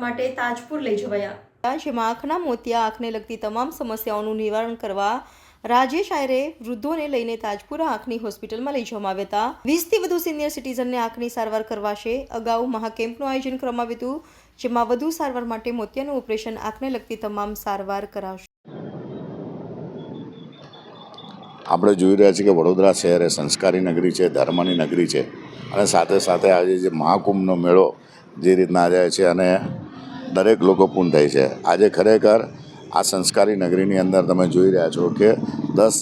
માટે તાજપુર લઈ જવાયા. જેમાં આંખના મોતિયા આંખને લગતી તમામ સમસ્યાઓનું નિવારણ કરવા રાજેશ આયરે વૃદ્ધોને લઈને તાજપુરા આંખની હોસ્પિટલમાં લઈ જવામાં આવ્યા હતા. વીસથી વધુ સિનિયર સિટીઝનને આંખની સારવાર કરવાશે. અગાઉ મહાકેમ્પનું આયોજન કરવામાં આવ્યું હતું જેમાં વધુ સારવાર માટે મોતિયાનું ઓપરેશન આંખને લગતી તમામ સારવાર કરાવશે આપણે જોઈ રહ્યા છીએ કે વડોદરા શહેર એ સંસ્કારી નગરી છે ધર્મની નગરી છે અને સાથે સાથે આજે જે મહાકુંભનો મેળો જે રીતના જાય છે અને દરેક લોકો પૂર્ણ થાય છે. આજે ખરેખર આ સંસ્કારી નગરીની અંદર તમે જોઈ રહ્યા છો કે દસ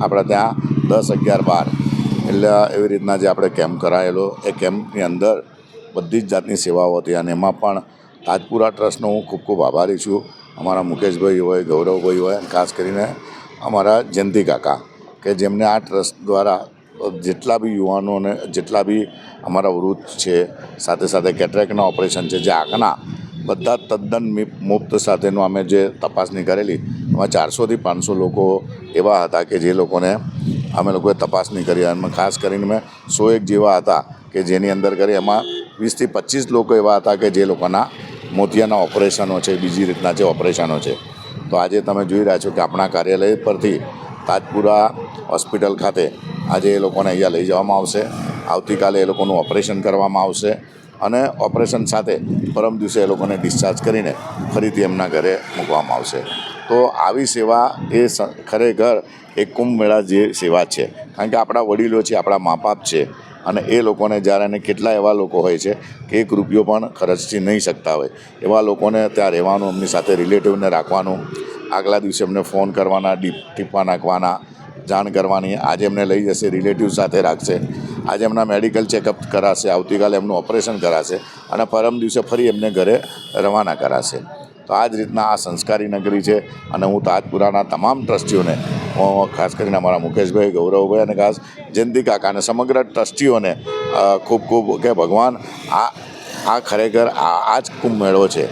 આપણે ત્યાં દસ અગિયાર બાર એટલે એવી રીતના જે આપણે કેમ્પ કરાયેલો, એ કેમ્પની અંદર બધી જ જાતની સેવાઓ હતી અને એમાં પણ તાજપુરા ટ્રસ્ટનો હું ખૂબ ખૂબ આભારી છું. અમારા મુકેશભાઈ હોય, ગૌરવભાઈ હોય ખાસ કરીને અમારા જયંતિ કાકા કે જેમને આ ટ્રસ્ટ દ્વારા જેટલા બી યુવાનોને, જેટલા બી અમારા વૃદ્ધ છે, સાથે સાથે કેટરેકના ઓપરેશન છે, જે આંખના બધા તદ્દન મુક્ત સાથેનું અમે જે તપાસણી કરેલી, એમાં ચારસોથી પાંચસો લોકો એવા હતા કે જે લોકોને અમે લોકોએ તપાસણી કરી. અને ખાસ કરીને મેં સો એક જેવા હતા કે જેની અંદર કરી એમાં વીસથી પચીસ લોકો એવા હતા કે જે લોકોના મોતિયાના ઓપરેશનો છે, બીજી રીતના જે ઓપરેશનો છે. તો આજે તમે જોઈ રહ્યા છો કે આપણા કાર્યાલય પરથી તાજપુરા હોસ્પિટલ ખાતે આજે એ લોકોને અહીંયા લઈ જવામાં આવશે. આવતીકાલે એ લોકોનું ઓપરેશન કરવામાં આવશે અને ઓપરેશન સાથે પરમ દિવસે એ લોકોને ડિસ્ચાર્જ કરીને ફરીથી એમના ઘરે મૂકવામાં આવશે. તો આવી સેવા એ ખરેખર એક કુંભ મેળા જે સેવા છે. કારણ કે આપણા વડીલો છે, આપણા મા બાપ છે અને એ લોકોને જ્યારે અને કેટલા એવા લોકો હોય છે કે એક રૂપિયો પણ ખર્ચી નહીં શકતા હોય, એવા લોકોને ત્યાં રહેવાનું, એમની સાથે રિલેટિવને રાખવાનું આગલા દિવસે એમને ફોન કરવાના, ડીપ ટીપા નાખવાના, જાણ કરવાની. આજે એમને લઈ જશે, રિલેટિવ સાથે રાખશે. આજે એમના મેડિકલ ચેકઅપ કરાશે, આવતીકાલે એમનું ઓપરેશન કરાશે અને પરમ દિવસે ફરી એમને ઘરે રવાના કરાશે. તો આ જ રીતના આ સંસ્કારી નગરી છે અને હું તાજપુરાના તમામ ટ્રસ્ટીઓને, હું ખાસ કરીને અમારા મુકેશભાઈ, ગૌરવભાઈ અને ખાસ જયંતિ કાકા અને સમગ્ર ટ્રસ્ટીઓને ખૂબ ખૂબ કે ભગવાન, આ આ ખરેખર આ આ જ કુંભ મેળો છે.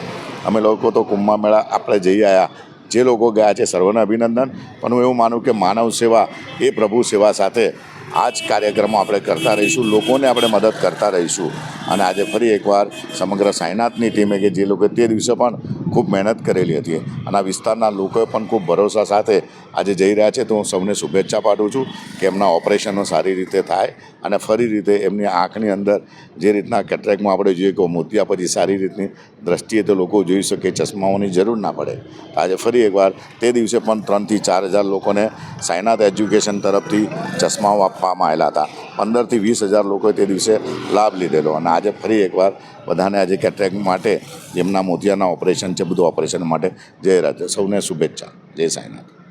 અમે લોકો તો કુંભમાં મેળા, આપણે જઈ આવ્યા જે લોકો ગયા છે સર્વને અભિનંદન. પણ હું એવું માનું કે માનવ સેવા એ પ્રભુ સેવા સાથે આ જ કાર્યક્રમો આપણે કરતા રહીશું, લોકોને આપણે મદદ કરતા રહીશું. અને આજે ફરી એકવાર સમગ્ર સાયનાથની ટીમે કે જે લોકો તે દિવસે પણ ખૂબ મહેનત કરેલી હતી. અને આ વિસ્તારના લોકોએ પણ ખૂબ ભરોસા સાથે આજે જઈ રહ્યા છે. તો હું સૌને શુભેચ્છા પાઠવું છું કે એમના ઓપરેશનો સારી રીતે થાય અને ફરી રીતે એમની આંખની અંદર જે રીતના કેટરેકમાં આપણે જોઈએ કે મોતિયા પછી સારી રીતની દ્રષ્ટિએ તો લોકો જોઈ શકે, ચશ્માઓની જરૂર ના પડે. આજે ફરી એકવાર તે દિવસે પણ ત્રણથી ચાર હજાર લોકોને સાયનાથ એજ્યુકેશન તરફથી ચશ્માઓ આપવામાં આવેલા હતા. પંદરથી વીસ હજાર લોકોએ તે દિવસે લાભ લીધેલો. અને આજે ફરી એકવાર બધાને આજે કેટરેક માટે જેમના મોતિયાના ઓપરેશન છે બધું ઓપરેશન માટે. જય રાજા. સૌને શુભેચ્છા. જય સાયનાથ